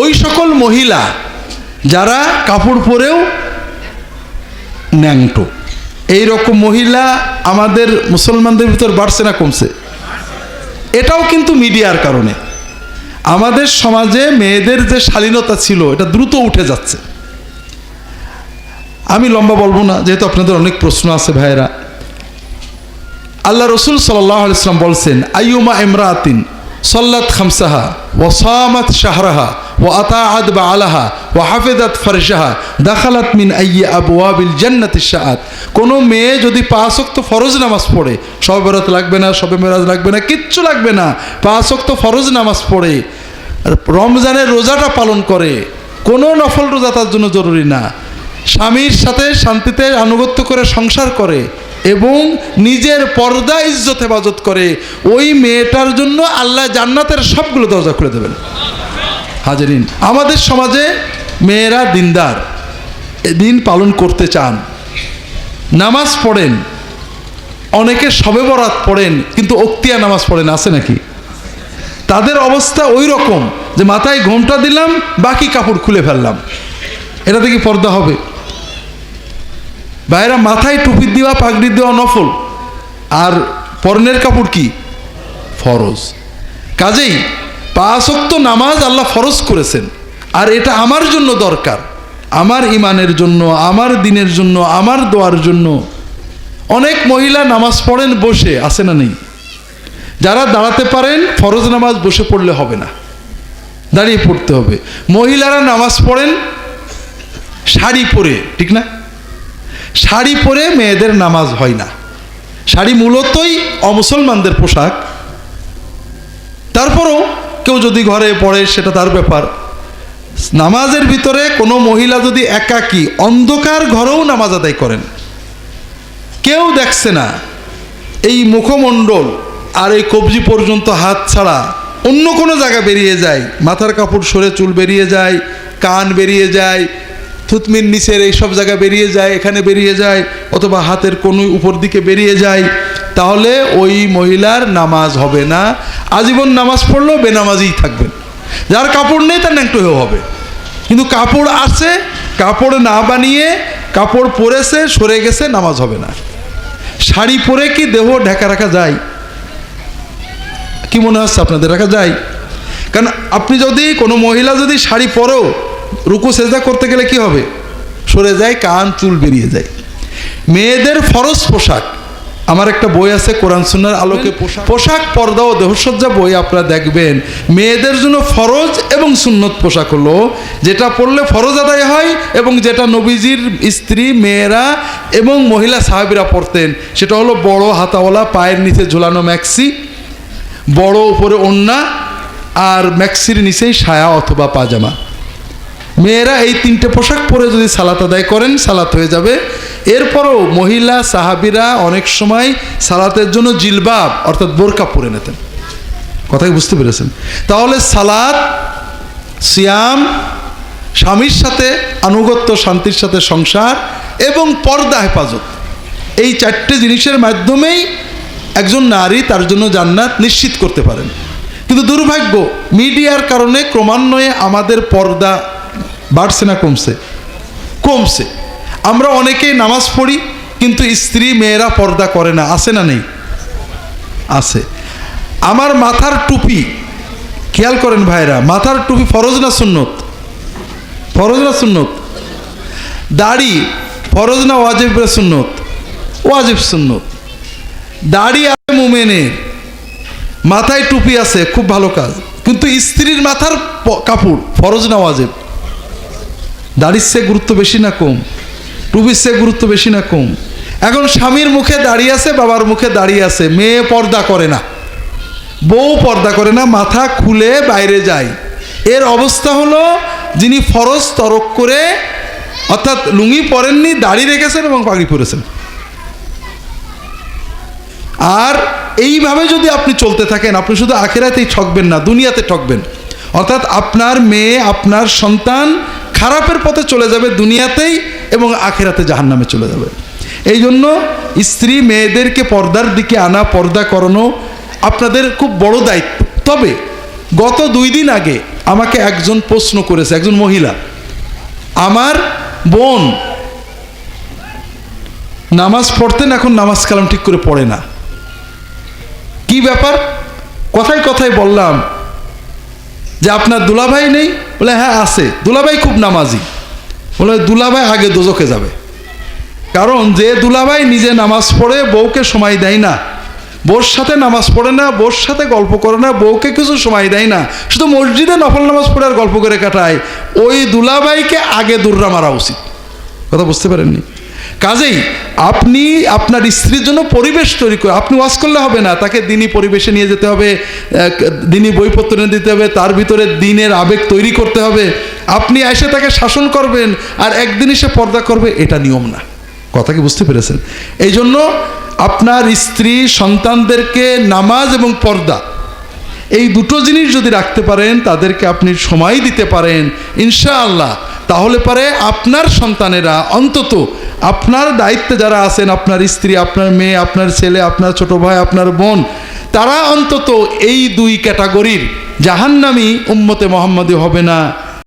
ওই সকল মহিলা যারা কাপড় পরেও ন্যাংটো। এই রকম মহিলা আমাদের মুসলমানদের ভিতর বাড়ছে না, কমছে। এটাও কিন্তু মিডিয়ার কারণে। আমাদের সমাজে মেয়েদের যে শালীনতা ছিল, এটা দ্রুত উঠে যাচ্ছে। আমি লম্বা বলব না, যেহেতু আপনাদের অনেক প্রশ্ন আছে ভাইয়েরা। আল্লাহ রসুল সাল্লাহ ইসলাম বলছেন, আইয়ুমা ইমরাতিন সল্লাত খামসাহা ও সামাত শাহরাহা। ও আতাআদ বা আলাহা ও হাফেদাত ফারজাহা দাখালাত মিন আইয়ে আবু আবিল জান্নাত কোনো মেয়ে যদি পাঁচক্ত ফরজ নামাজ পড়ে, সবে বেরত লাগবে না, সবে মেরাজ লাগবে না, কিচ্ছু লাগবে না পাঁচক্ত ফরজ নামাজ পড়ে রমজানের রোজাটা পালন করে, কোনো নফল রোজা তার জন্য জরুরি না। স্বামীর সাথে শান্তিতে আনুগত্য করে সংসার করে এবং নিজের পর্দা ইজ্জত হেফাজত করে, ওই মেয়েটার জন্য আল্লাহ জান্নাতের সবগুলো দরজা খুলে দেবেন। হাজারিন, আমাদের সমাজে মেয়েরা দিনদার দিন পালন করতে চান। নামাজ পড়েন, অনেকে সবে বরাত পড়েন, কিন্তু অক্তিয়া নামাজ পড়েন, আছে নাকি? তাদের অবস্থা ওই রকম যে মাথায় ঘোমটা দিলাম, বাকি কাপড় খুলে ফেললাম। এটা থেকে পর্দা হবে। বাইরা মাথায় টুপি দেওয়া, পাগড়ি দেওয়া নফল। আর পরনের কাপড় কি? ফরজ। কাজেই পাঁচক্ত নামাজ আল্লাহ ফরজ করেছেন। আর এটা আমার জন্য দরকার। আমার ইমানের জন্য, আমার দিনের জন্য, আমার দোয়ার জন্য। অনেক মহিলা নামাজ পড়েন, বসে আসে না নেই? যারা দাঁড়াতে পারেন, ফরজ নামাজ বসে পড়লে হবে না। দাঁড়িয়ে পড়তে হবে। মহিলারা নামাজ পড়েন, শাড়ি পরে, ঠিক না? শাড়ি পরে মেয়েদের নামাজ হয় না। শাড়ি মূলতই অমুসলমানদের পোশাক। তারপরও কেউ যদি ঘরে পড়ে, সেটা তার ব্যাপার। নামাজের ভিতরে কোনো মহিলা যদি একাকী, অন্ধকার ঘরেও নামাজ আদায় করেন। কেউ দেখছে না, এই মুখমণ্ডল আর এই কবজি পর্যন্ত হাত ছাড়া অন্য কোনো জায়গা বেরিয়ে যায়। মাথার কাপড় সরে চুল বেরিয়ে যায়, কান বেরিয়ে যায় থুতমির নিচের এই সব জায়গা বেরিয়ে যায়, এখানে বেরিয়ে যায়, অথবা হাতের কোনো উপর দিকে বেরিয়ে যায়। তাহলে ওই মহিলার নামাজ হবে না। আজীবন নামাজ পড়লেও বেনামাজই থাকবেন। যার কাপড় নেই তার ন্যাংটো হবে। কিন্তু কাপড় আছে, কাপড় না বানিয়ে কাপড় পরেছে, সরে গেছে, নামাজ হবে না। শাড়ি পরে কি দেহ ঢাকা রাখা যায়? কি মনে হচ্ছে আপনাদের রাখা যায়? কারণ আপনি যদি কোনো মহিলা যদি শাড়ি পরেও রুকু সেজা করতে গেলে কি হবে? সরে যায়, কান, চুল বেরিয়ে যায়। মেয়েদের ফরজ পোশাক। আমার একটা বই আছে কোরআন সুন্নার আলোকে পোশাক। পোশাক পর্দা ও দেহসজ্জা বই আপনারা দেখবেন। মেয়েদের জন্য ফরজ এবং সুন্নত পোশাক হলো যেটা পরলে ফরজ আদায় হয় এবং যেটা নবীজির স্ত্রী মেয়েরা এবং মহিলা সাহাবিরা পরতেন সেটা হলো বড় হাতাওয়ালা পায়ের নিচে ঝুলানো ম্যাক্সি বড় উপরে ওন্না আর ম্যাক্সির নিচেই সায়া অথবা পাজামা। মেয়েরা এই তিনটে পোশাক পরে যদি সালাত আদায় করেন সালাত হয়ে যাবে। এরপরও মহিলা সাহাবিরা অনেক সময় সালাতের জন্য জিলবাব, অর্থাৎ বোরকা পরে নিতেন। কথাই বুঝতে পেরেছেন? তাহলে সালাত, সিয়াম, স্বামীর সাথে, আনুগত্য, শান্তির সাথে সংসার এবং পর্দা, হেফাজত, এই চারটে জিনিসের মাধ্যমেই একজন নারী তার জন্য জান্নাত নিশ্চিত করতে পারেন। কিন্তু দুর্ভাগ্য, মিডিয়ার কারণে ক্রমান্বয়ে আমাদের পর্দা বাড়ছে না, কমছে। কমছে। আমরা অনেকেই নামাজ পড়ি, কিন্তু স্ত্রী মেয়েরা পর্দা করে না। আছে না নেই? আছে। আমার মাথার টুপি, খেয়াল করেন ভাইরা মাথার টুপি ফরজ না সুন্নত? ফরজ না সুন্নত? দাড়ি ফরজ না ওয়াজিব সুন্নত? ওয়াজিব সুন্নত। দাড়ি আছে মুমেনের, মাথায় টুপি আছে, খুব ভালো কাজ। কিন্তু স্ত্রীর মাথার কাপড় ফরজ না ওয়াজিব। দাড়ির সে গুরুত্ব বেশি না কম? টুপির সে গুরুত্ব বেশি না কম? এখন স্বামীর মুখে দাঁড়িয়ে আছে, বাবার মুখে দাঁড়িয়ে আছে, মেয়ে পর্দা করে না। বউ পর্দা করে না, মাথা খুলে বাইরে যায়। এর অবস্থা হলো, যিনি ফরজ তরক করে, অর্থাৎ লুঙ্গি পরেননি, দাড়ি রেখেছেন এবং পাগড়ি পরেছেন। আর এইভাবে যদি আপনি চলতে থাকেন, আপনি শুধু আখেরাতেই ঠকবেন না, দুনিয়াতে ঠকবেন। অর্থাৎ আপনার মেয়ে, আপনার সন্তান খারাপের পথে চলে যাবে দুনিয়াতেই এবং আখেরাতে জাহান্নামে চলে যাবে। এই জন্য স্ত্রী মেয়েদেরকে পর্দার দিকে আনা, পর্দা করানো আপনাদের খুব বড় দায়িত্ব। তবে গত দুই দিন আগে আমাকে একজন প্রশ্ন করেছে, একজন মহিলা, আমার বোন নামাজ পড়তেন, এখন নামাজ কালাম ঠিক করে পড়ে না। কি ব্যাপার? কথায় কথায় বললাম যে আপনার দুলাভাই নেই বলে হ্যাঁ আছে। দুলাভাই খুব নামাজি। বলে, দুলাভাই আগে দোজকে যাবে। কারণ যে দুলাভাই নিজে নামাজ পড়ে, বউকে সময় দেয় না। বোর সাথে নামাজ পড়ে না বোর সাথে গল্প করে না, বউকে কিছু সময় দেয় না। শুধু মসজিদে নফল নামাজ পড়ে আর গল্প করে কাটায়। ওই দুলাভাইকে আগে দুর্রা মারা উচিত। কথা বুঝতে পারেননি? কাজেই আপনি আপনার স্ত্রীর জন্য পরিবেশ তৈরি করে, আপনি ওয়াজ করলে হবে না, তাকে দিনই পরিবেশে নিয়ে যেতে হবে দিনই বইপত্র এনে দিতে হবে, তার ভিতরে দিনের আবেগ তৈরি করতে হবে। আপনি এসে তাকে শাসন করবেন, আর একদিনই সে পর্দা করবে, এটা নিয়ম না। কথা কি বুঝতে পেরেছেন? এই জন্য আপনার স্ত্রী সন্তানদেরকে নামাজ এবং পর্দা, এই দুটো জিনিস যদি রাখতে পারেন, তাদেরকে আপনি সময় দিতে পারেন, ইনশাআল্লাহ। তাহলে পারে আপনার সন্তানেরা অন্তত আপনার দায়িত্বে যারা আছেন, আপনার স্ত্রী, আপনার মেয়ে, আপনার ছেলে, আপনার ছোট ভাই, আপনার বোন, তারা অন্তত এই দুই ক্যাটাগরির জাহান্নামি উম্মতে মোহাম্মদী হবে না।